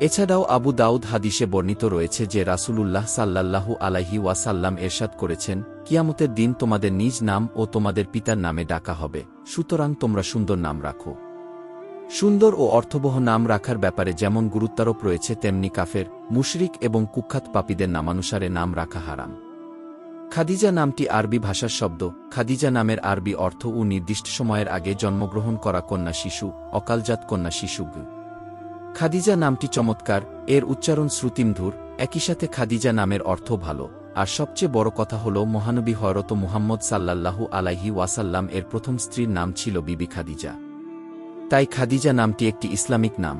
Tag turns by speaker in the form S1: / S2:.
S1: এছাড়াও আবু দাউদ হাদিসে বর্ণিত রয়েছে যে রাসূলুল্লাহ সাল্লাল্লাহু আলাইহি ওয়াসাল্লাম এরশাদ করেছেন, কিয়ামতের দিন তোমাদের নিজ নাম ও তোমাদের পিতার নামে ডাকা হবে, সুতরাং তোমরা সুন্দর নাম রাখো। সুন্দর ও অর্থবহ নাম রাখার ব্যাপারে যেমন গুরুত্বারোপ রয়েছে, তেমনি কাফের, মুশরিক এবং কুখ্যাত পাপীদের নামানুসারে নাম রাখা হারাম। খাদিজা নামটি আরবি ভাষার শব্দ, খাদিজা নামের আরবি অর্থ ও নির্দিষ্ট সময়ের আগে জন্মগ্রহণ করা কন্যা শিশু, অকালজাত কন্যা শিশু খাদিজা নামটি চমৎকার, এর উচ্চারণ শ্রুতিমধুর, একই সাথে খাদিজা নামের অর্থ ভালো, আর সবচেয়ে বড় কথা হল মহানবী হয়রত মুহাম্মদ সাল্লাল্লাহু আলাইহি ওয়াসাল্লাম এর প্রথম স্ত্রীর নাম ছিল বিবি খাদিজা। তাই খাদিজা নামটি একটি ইসলামিক নাম।